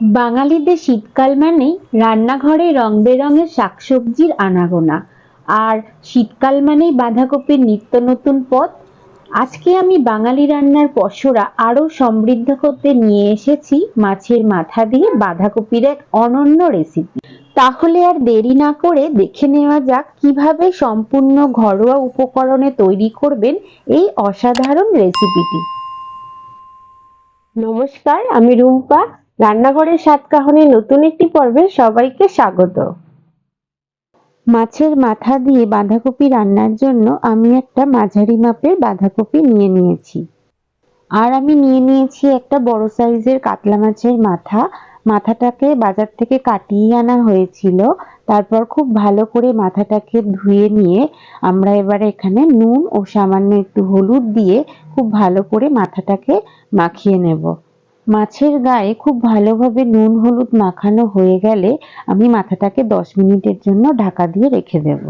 বাঙালিদের শীতকাল মানেই রান্নাঘরে রং বেরঙের শাকসবজির আনাগোনা। আর শীতকাল মানেই বাঁধাকপির নিত্য নতুন পদ। আজকে আমি বাঙালি রান্নার পসরা আরও সমৃদ্ধ করতে নিয়ে এসেছি মাছের মাথা দিয়ে বাঁধাকপির এক অনন্য রেসিপি তাহলে আর দেরি না করে দেখে নেওয়া যাক কীভাবে সম্পূর্ণ ঘরোয়া উপকরণে তৈরি করবেন এই অসাধারণ রেসিপিটি নমস্কার, আমি রুম্পা। রান্নাঘরের সাতকাহনের নতুন একটি পর্বে সবাইকে স্বাগত। মাছের মাথা দিয়ে বাঁধাকপি রান্নার জন্য আমি একটা মাঝারি মাপের বাঁধাকপি নিয়ে নিয়েছি। আর আমি নিয়ে নিয়েছি একটা বড় সাইজের কাতলা মাছের মাথা। মাথাটাকে বাজার থেকে কাটিয়ে আনা হয়েছিল। তারপর খুব ভালো করে মাথাটাকে ধুয়ে নিয়ে আমরা এবারে এখানে নুন ও সামান্য একটু হলুদ দিয়ে খুব ভালো করে মাথাটাকে মাখিয়ে নেব। মাছের গায়ে খুব ভালোভাবে নুন, হলুদ মাখানো হয়ে গেলে আমি মাথাটাকে দশ মিনিটের জন্য ঢাকা দিয়ে রেখে দেব।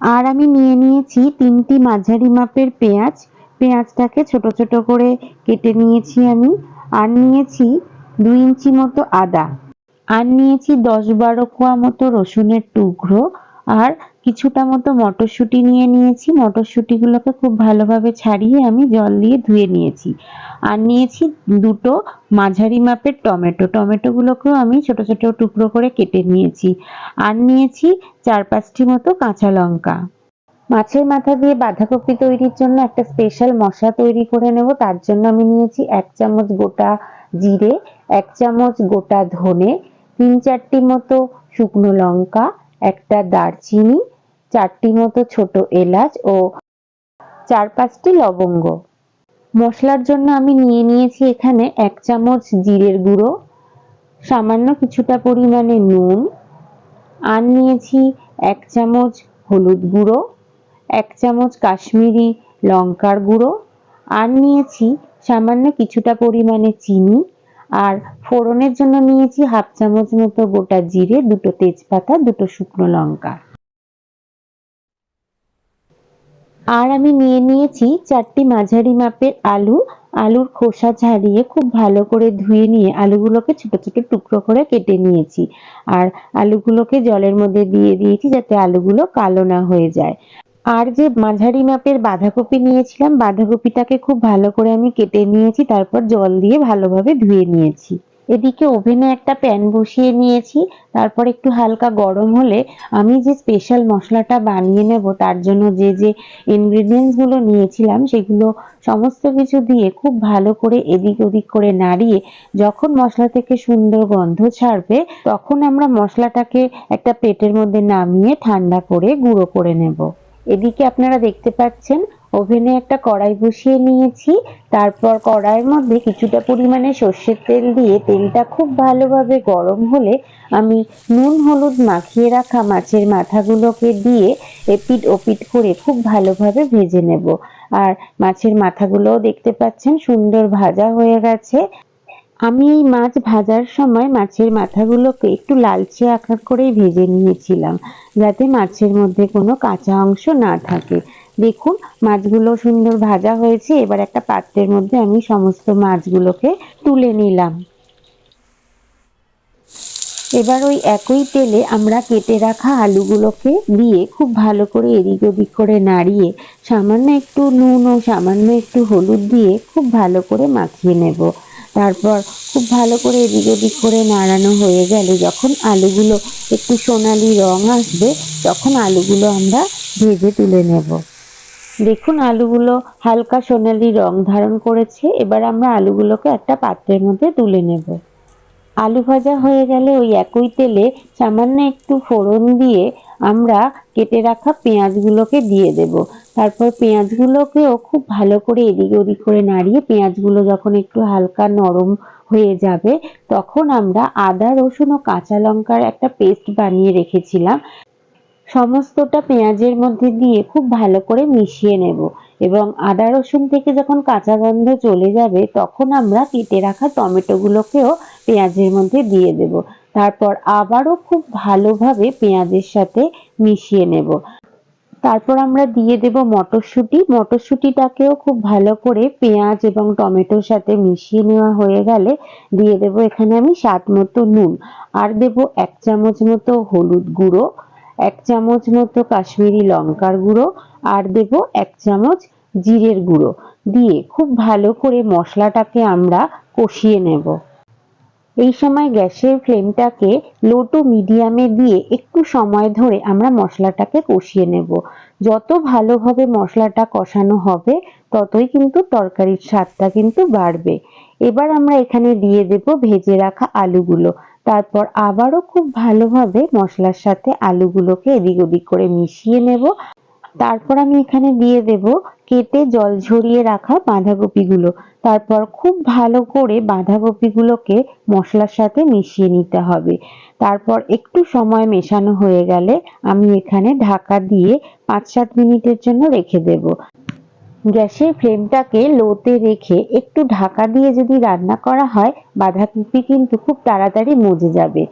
আর আমি নিয়ে নিয়েছি তিনটি মাঝারি মাপের পেঁয়াজ। পেঁয়াজটাকে ছোট ছোট করে কেটে নিয়েছি আমি। আর নিয়েছি দুই ইঞ্চি মতো আদা। আর নিয়েছি দশ বারো কোয়া মতো রসুনের টুকরো। আর কিছুটা মতো মটরশুঁটি নিয়ে নিয়েছি। মটরশুঁটিগুলোকে খুব ভালোভাবে ছাড়িয়ে আমি জল দিয়ে ধুয়ে নিয়েছি। আর নিয়েছি দুটো মাঝারি মাপের টমেটো। টমেটোগুলোকেও আমি ছোট ছোট টুকরো করে কেটে নিয়েছি। আর নিয়েছি চার পাঁচটি মতো কাঁচা লঙ্কা। মাছের মাথা দিয়ে বাঁধাকপি তৈরির জন্য একটা স্পেশাল মশলা তৈরি করে নেব। তার জন্য আমি নিয়েছি এক চামচ গোটা জিরে, এক চামচ গোটা ধনে, তিন চারটি মতো শুকনো লঙ্কা একটা দারচিনি, চারটি মতো ছোট এলাচ ও চার পাঁচটি লবঙ্গ। মশলার জন্য আমি নিয়ে নিয়েছি এখানে এক চামচ জিরের গুঁড়ো, সামান্য কিছুটা পরিমাণে নুন, আর নিয়েছি এক চামচ হলুদ গুঁড়ো, এক চামচ কাশ্মীরি লঙ্কার গুঁড়ো, আর নিয়েছি সামান্য কিছুটা পরিমাণে চিনি আর ফোড়নের জন্য নিয়েছি হাফ চামচ মতো গোটা জিরে, দুটো তেজপাতা, দুটো শুকনো লঙ্কা। আর আমি নিয়ে নিয়েছি চারটি মাঝারি মাপের আলু। আলুর খোসা ছাড়িয়ে খুব ভালো করে ধুয়ে নিয়ে আলুগুলোকে ছোট ছোট টুকরো করে কেটে নিয়েছি। আর আলুগুলোকে জলের মধ্যে দিয়ে দিয়েছি যাতে আলুগুলো কালো না হয়ে যায়। আর যে মাঝারি মাপের বাঁধাকপি নিয়েছিলাম, বাঁধাকপিটাকে খুব ভালো করে আমি কেটে নিয়েছি, তারপর জল দিয়ে ভালোভাবে ধুয়ে নিয়েছি। এদিকে ওভেনে একটা প্যান বসিয়ে নিয়েছি, তারপর একটু হালকা গরম হলে আমি যে স্পেশাল মশলাটা বানিয়ে নেব, তার জন্য যে যে ইনগ্রিডিয়েন্টসগুলো নিয়েছিলাম, সেগুলো সমস্ত কিছু দিয়ে খুব ভালো করে এদিক ওদিক করে নাড়িয়ে যখন মশলা থেকে সুন্দর গন্ধ ছাড়বে, তখন আমরা মশলাটাকে একটা প্লেটের মধ্যে নামিয়ে ঠান্ডা করে গুঁড়ো করে নেব। এদিকে আপনারা দেখতে পাচ্ছেন, ওভেনে একটা কড়াই বসিয়ে নিয়েছি। তারপর কড়াইয়ের মধ্যে কিছুটা পরিমাণে সর্ষের তেল দিয়ে তেলটা খুব ভালোভাবে গরম হলে আমি নুন, হলুদ মাখিয়ে রাখা মাছের মাথাগুলোকে দিয়ে এপিট ওপিট করে খুব ভালোভাবে ভেজে নেব। আর মাছের মাথাগুলোও দেখতে পাচ্ছেন সুন্দর ভাজা হয়ে গেছে। আমি এই মাছ ভাজার সময় মাছের মাথাগুলোকে একটু লালচে আকার করেই ভেজে নিয়েছিলাম, যাতে মাছের মধ্যে কোনো কাঁচা অংশ না থাকে। দেখুন, মাছগুলো সুন্দর ভাজা হয়েছে, এবার একটা পাত্রের মধ্যে আমি সমস্ত মাছগুলোকে তুলে নিলাম। এবার ওই একই তেলে আমরা কেটে রাখা আলুগুলোকে দিয়ে খুব ভালো করে এদিক ওদিক করে নাড়িয়ে, সামান্য একটু নুন ও সামান্য একটু হলুদ দিয়ে খুব ভালো করে মাখিয়ে নেব। তারপর খুব ভালো করে এদিক ওদিক করে নাড়ানো হয়ে গেলে যখন আলুগুলো একটু সোনালি রং আসবে, তখন আলুগুলো আমরা ভেজে তুলে নেব। দেখুন, আলুগুলো হালকা সোনালি রং ধারণ করেছে। এবার আমরা আলুগুলোকে একটা পাত্রের মধ্যে তুলে নেব। আলু ভাজা হয়ে গেলে ওই একই তেলে সামান্য একটু ফোড়ন দিয়ে আমরা কেটে রাখা পেঁয়াজগুলোকে দিয়ে দেব। তারপর পেঁয়াজগুলোকেও খুব ভালো করে এদিক ওদিক করে নাড়িয়ে পেঁয়াজগুলো যখন একটু হালকা নরম হয়ে যাবে, তখন আমরা আদা, রসুন ও কাঁচা লঙ্কার একটা পেস্ট বানিয়ে রেখেছিলাম। সমস্তটা পেঁয়াজের মধ্যে দিয়ে খুব ভালো করে মিশিয়ে নেব এবং আদা, রসুন থেকে যখন কাঁচা গন্ধ চলে যাবে, তখন আমরা কেটে রাখা টমেটোগুলোকেও পেঁয়াজের মধ্যে দিয়ে দেব। তারপর আবারও খুব ভালোভাবে পেঁয়াজের সাথে মিশিয়ে নেব। তারপর আমরা দিয়ে দেব মটরশুঁটি। মটরশুঁটিটাকেও খুব ভালো করে পেঁয়াজ এবং টমেটোর সাথে মিশিয়ে নেওয়া হয়ে গেলে দিয়ে দেব এখানে আমি স্বাদ মতো নুন। আর দেব এক চামচ মতো হলুদ গুঁড়ো, এক চামচ মতো কাশ্মীরি লঙ্কার গুঁড়ো, আর দেব এক চামচ জিরের গুঁড়ো। দিয়ে খুব ভালো করে মশলাটাকে আমরা কষিয়ে নেব। এই সময় গ্যাসের ফ্লেমটাকে লো টু মিডিয়ামে দিয়ে একটু সময় ধরে আমরা মশলাটাকে কষিয়ে নেব। যত ভালোভাবে মশলাটা কষানো হবে, ততই কিন্তু তরকারির স্বাদটা কিন্তু বাড়বে। এবার আমরা এখানে দিয়ে দেব ভেজে রাখা আলুগুলো। তারপর আবারও খুব ভালোভাবে মশলার সাথে আলুগুলোকে এদিক ওদিক করে মিশিয়ে নেব। তারপর আমি এখানে দিয়ে দেব কেটে জল ঝরিয়ে রাখা বাঁধাকপিগুলো। তারপর খুব ভালো করে বাঁধাকপিগুলোকে মশলার সাথে মিশিয়ে নিতে হবে। তারপর একটু সময় মেশানো হয়ে গেলে আমি এখানে ঢাকা দিয়ে পাঁচ সাত মিনিটের জন্য রেখে দেব। গ্যাসের ফ্লেমটাকে লোতে রেখে একটু ঢাকা দিয়ে যদি রান্না করা হয়, বাঁধাকপি কিন্তু খুব তাড়াতাড়ি মজে যাবে।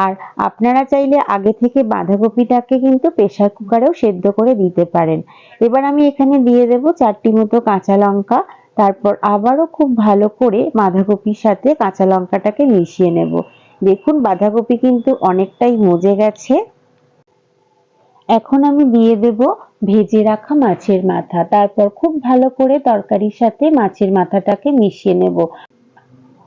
আর আপনারা চাইলে আগে থেকে বাঁধাকপিটাকে কিন্তু প্রেসার কুকারেও সেদ্ধ করে দিতে পারেন। এবার আমি এখানে দিয়ে দেব চারটি মতো কাঁচা লঙ্কা। তারপর আবারও খুব ভালো করে বাঁধাকপির সাথে কাঁচা লঙ্কাটাকে মিশিয়ে নেব। দেখুন, বাঁধাকপি কিন্তু অনেকটাই মজে গেছে। এখন আমি দিয়ে দেব ভেজে রাখা মাছের মাথা। তারপর খুব ভালো করে তরকারির সাথে মাছের মাথাটাকে মিশিয়ে নেব।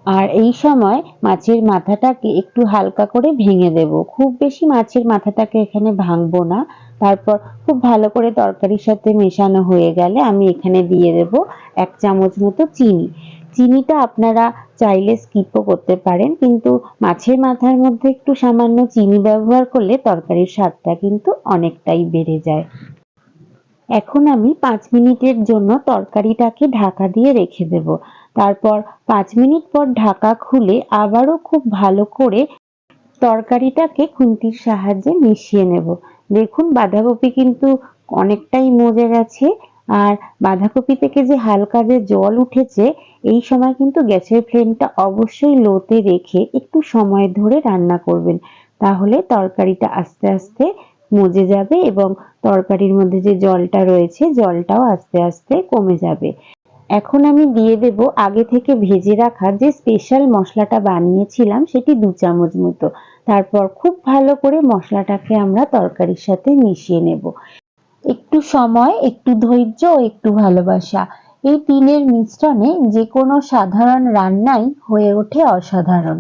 আর এই সময় মাছের মাথাটাকে একটু হালকা করে ভেঙে দেব। খুব বেশি মাছের মাথাটাকে এখানে ভাঙবো না। তারপর খুব ভালো করে তরকারির সাথে মেশানো হয়ে গেলে আমি এখানে দিয়ে দেব এক চামচ মতো চিনি। চিনিটা আপনারা চাইলে স্কিপও করতে পারেন, কিন্তু মাছের মাথার মধ্যে একটু সামান্য চিনি ব্যবহার করলে তরকারির স্বাদটা কিন্তু অনেকটাই বেড়ে যায়। এখন আমি পাঁচ মিনিটের জন্য তরকারিটাকে ঢাকা দিয়ে রেখে দেব। তারপর পাঁচ মিনিট পর ঢাকা খুলে আবারও খুব ভালো করে তরকারিটাকে খুন্তির সাহায্যে মিশিয়ে নেব। দেখুন, বাঁধাকপি কিন্তু অনেকটাই মজে গেছে। আর বাঁধাকপি থেকে যে হালকা যে জল উঠেছে, এই সময় কিন্তু গ্যাসের ফ্লেমটা অবশ্যই লোতে রেখে একটু সময় ধরে রান্না করবেন। তাহলে তরকারিটা আস্তে আস্তে মজে যাবে এবং তরকারির মধ্যে যে জলটা রয়েছে, জলটাও আস্তে আস্তে কমে যাবে। এখন আমি দিয়ে দেব আগে থেকে ভেজে রাখা যে স্পেশাল মশলাটা বানিয়েছিলাম, সেটি দু চামচ মতো। তারপর খুব ভালো করে মশলাটাকে আমরা তরকারির সাথে মিশিয়ে নেব। একটু সময়, একটু ধৈর্য একটু ভালোবাসা। এই তিনের মিশ্রণে যে কোনো সাধারণ রান্নাই হয়ে ওঠে অসাধারণ।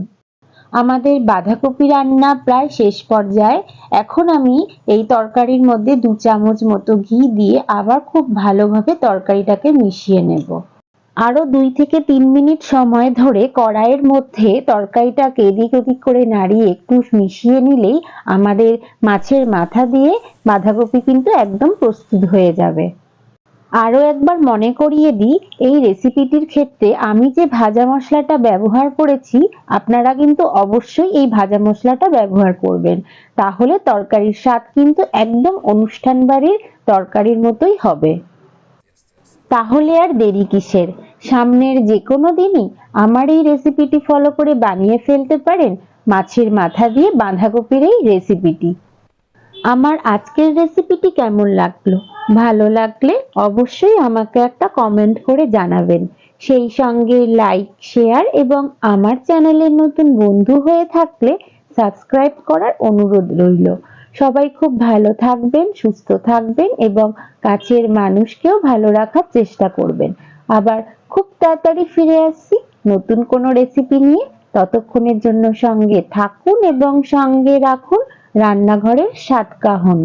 আমাদের বাঁধাকপি রান্না প্রায় শেষ পর্যায়ে। এখন আমি এই তরকারির মধ্যে দু চামচ মতো ঘি দিয়ে আবার খুব ভালোভাবে তরকারিটাকে মিশিয়ে নেব। আরও দুই থেকে তিন মিনিট সময় ধরে কড়াইয়ের মধ্যে তরকারিটাকে এদিক ওদিক করে নাড়িয়ে একটু মিশিয়ে নিলেই আমাদের মাছের মাথা দিয়ে বাঁধাকপি কিন্তু একদম প্রস্তুত হয়ে যাবে। আরও একবার মনে করিয়ে দিই, এই রেসিপিটির ক্ষেত্রে আমি যে ভাজা মশলাটা ব্যবহার করেছি, আপনারা কিন্তু অবশ্যই এই ভাজা মশলাটা ব্যবহার করবেন। তাহলে তরকারির স্বাদ কিন্তু একদম অনুষ্ঠান বাড়ির তরকারির মতোই হবে। তাহলে আর দেরি কিসের? সামনের যে কোনো দিনই আমার এই রেসিপিটি ফলো করে বানিয়ে ফেলতে পারেন মাছের মাথা দিয়ে বাঁধাকপির এই রেসিপিটি আমার আজকের রেসিপিটি কেমন লাগল? ভালো লাগলে অবশ্যই আমাকে একটা কমেন্ট করে জানাবেন। সেই সঙ্গে লাইক শেয়ার এবং আমার চ্যানেলের নতুন বন্ধু হয়ে থাকলে সাবস্ক্রাইব করার অনুরোধ রইল। সবাই খুব ভালো থাকবেন, সুস্থ থাকবেন এবং কাছের মানুষকেও ভালো রাখার চেষ্টা করবেন। আবার খুব তাড়াতাড়ি ফিরে আসছি নতুন কোনো রেসিপি নিয়ে। ততক্ষণের জন্য সঙ্গে থাকুন এবং সঙ্গে রাখুন। রান্নাঘরের সাতকাহন।